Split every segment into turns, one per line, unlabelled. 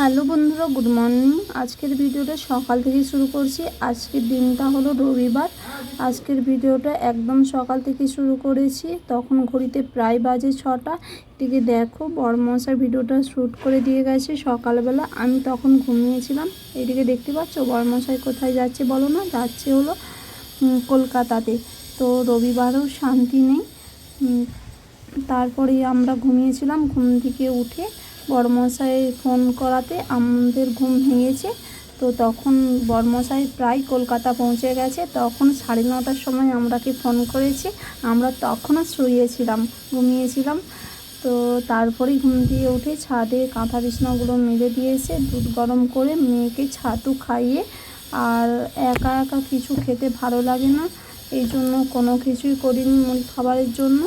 Hello বন্ধুরা, good morning. আজকের ভিডিওটা সকাল থেকে শুরু করছি। আজকের দিনটা হলো রবিবার। আজকের ভিডিওটা একদম সকাল থেকে শুরু করেছি। তখন ঘড়িতে প্রায় বাজে ছটা। এদিকে দেখো বড়মশার ভিডিওটা শ্যুট করে দিয়ে গেছে সকালবেলা। আমি তখন ঘুমিয়েছিলাম। এদিকে দেখতে পাচ্ছ বড়মশাই কোথায় যাচ্ছে বলো না? যাচ্ছে হলো কলকাতাতে। তো রবিবারও শান্তি নেই। তারপরে আমরা ঘুমিয়েছিলাম, ঘুম থেকে উঠে বড়মশাই ফোন করাতে আমাদের ঘুম ভেঙেছে। তো তখন বড়মশাই প্রায় কলকাতা পৌঁছে গেছে। তখন সাড়ে নটার সময় আমরাকে ফোন করেছে। আমরা তখনও শুয়েছিলাম, ঘুমিয়েছিলাম। তো তারপরেই ঘুম দিয়ে উঠে ছাদে কাঁথা বিছনাগুলো মেলে দিয়েছে, দুধ গরম করে মেয়েকে ছাতু খাইয়ে আর একা একা কিছু খেতে ভালো লাগে না। এই জন্য কোনো কিছুই করিনি মুড়ি খাবারের জন্য।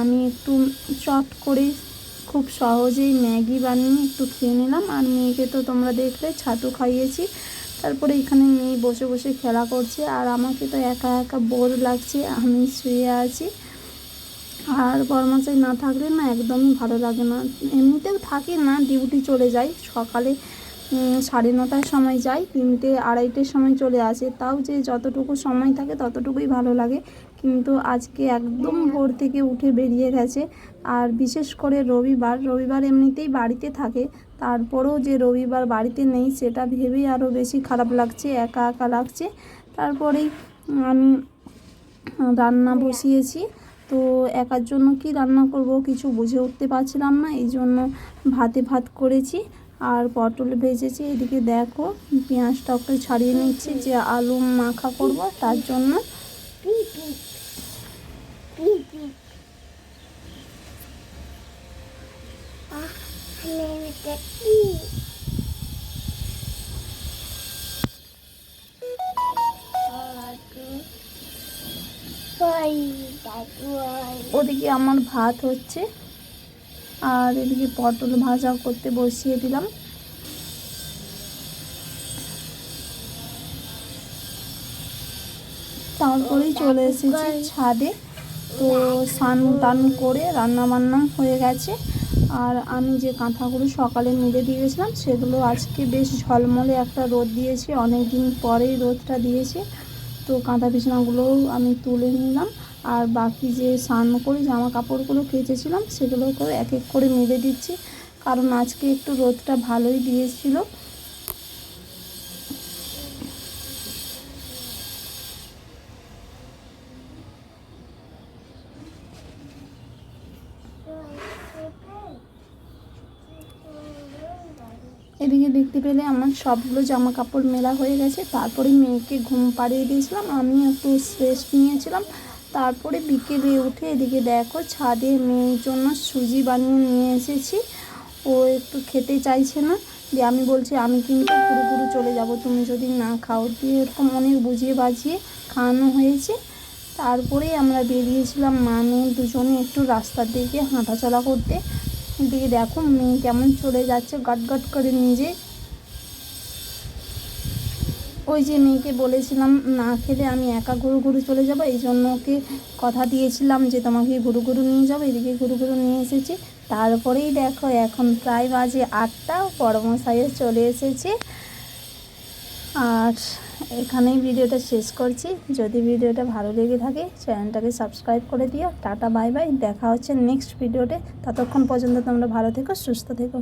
আমি একটু চট করে খুব সহজেই ম্যাগি বানিয়ে একটু খেয়ে নিলাম। আর মেয়েকে তো তোমরা দেখলে, ছাতু খাইয়েছি। তারপরে এখানে মেয়ে বসে বসে খেলা করছে। আর আমাকে তো একা একা বোর লাগছে, আমি শুয়ে আছি। আর বরমাচাই না থাকলে না একদমই ভালো লাগে না। এমনিতেও থাকি না, ডিউটি চলে যাই সকালে সাড়ে নটার সময় যাই, তিনটে, আড়াইটের সময় চলে আসে। তাও যে যতটুকু সময় থাকে ততটুকুই ভালো লাগে। কিন্তু আজকে একদম ভোর থেকে উঠে বেরিয়ে গেছে। আর বিশেষ করে রবিবার রবিবার এমনিতেই বাড়িতে থাকে। তারপরেও যে রবিবার বাড়িতে নেই, সেটা ভেবেই আরও বেশি খারাপ লাগছে, একা একা লাগছে। তারপরেই আমি রান্না বসিয়েছি। তো একার জন্য কি রান্না করব কিছু বুঝে উঠতে পারছিলাম না, এই জন্য ভাতে ভাত করেছি। আর পটল ভেজেছি, এদিকে দেখো পেঁয়াজটাকে ছাড়িয়ে নিচ্ছি যে আলু মাখা করব, তার জন্য ওদিকে আমার ভাত হচ্ছে, আর এদিকে পটল ভাজা করতে বসিয়ে দিলাম। তারপরেই চলে এসেছি ছাদে। তো স্নান টান করে রান্না বান্না হয়ে গেছে। আর আমি যে কাঁথাগুলো সকালে মেলে দিয়ে গেছিলাম সেগুলো আজকে বেশ ঝলমলে একটা রোদ দিয়েছে। অনেক দিন পরেই রোদটা দিয়েছে। তো কাঁথা বিছানাগুলোও আমি তুলে নিলাম আর বাকি যে স্নান করে, জামা কাপড়গুলো কেচেছিলাম, সেগুলো করে এক এক করে মেলে দিচ্ছি। কারণ আজকে একটু রোদটা ভালোই দিয়েছিল। এদিকে দেখতে পেলে আমার সবগুলো জামা কাপড় মেলা হয়ে গেছে। তারপরে মেয়েকে ঘুম পাড়িয়ে দিয়েছিলাম, আমি একটু রেস্ট নিয়েছিলাম। তারপরে বিকেলে উঠে এদিকে দেখো ছাদে মেয়ের জন্য সুজি বানিয়ে নিয়ে এসেছি। ও একটু খেতে চাইছে না যে আমি বলছি, আমি কিন্তু ঘুরু চলে যাব, তুমি যদি না খাও। দিয়ে এরকম অনেক বুঝিয়ে বাজিয়ে খাওয়ানো হয়েছে। তারপরে আমরা বেরিয়েছিলাম মা মেয়ে দুজনে একটু রাস্তার দিকে হাঁটাচলা করতে। দিয়ে দেখো, মেয়ে কেমন চলে যাচ্ছে, গট করে নিজে। ওই যে মেয়েকে বলেছিলাম, না খেলে আমি একা ঘুরু ঘুরু চলে যাব। এই জন্য ওকে কথা দিয়েছিলাম যে, তোমাকে ঘুরু ঘুরু নিয়ে যাব, এদিকে ঘুরু ঘুরু নিয়ে এসেছি। তারপরেই দেখো, এখন প্রায় বাজে আটটা পরমশাইয়ে চলে এসেছে। আর এখানেই ভিডিওটা শেষ করছি। যদি ভিডিওটা ভালো লেগে থাকে, চ্যানেলটাকে সাবস্ক্রাইব করে দিও। Tata, bye bye. দেখা হচ্ছে নেক্সট ভিডিওতে। ততক্ষণ পর্যন্ত তোমরা ভালো থেকো, সুস্থ থেকো।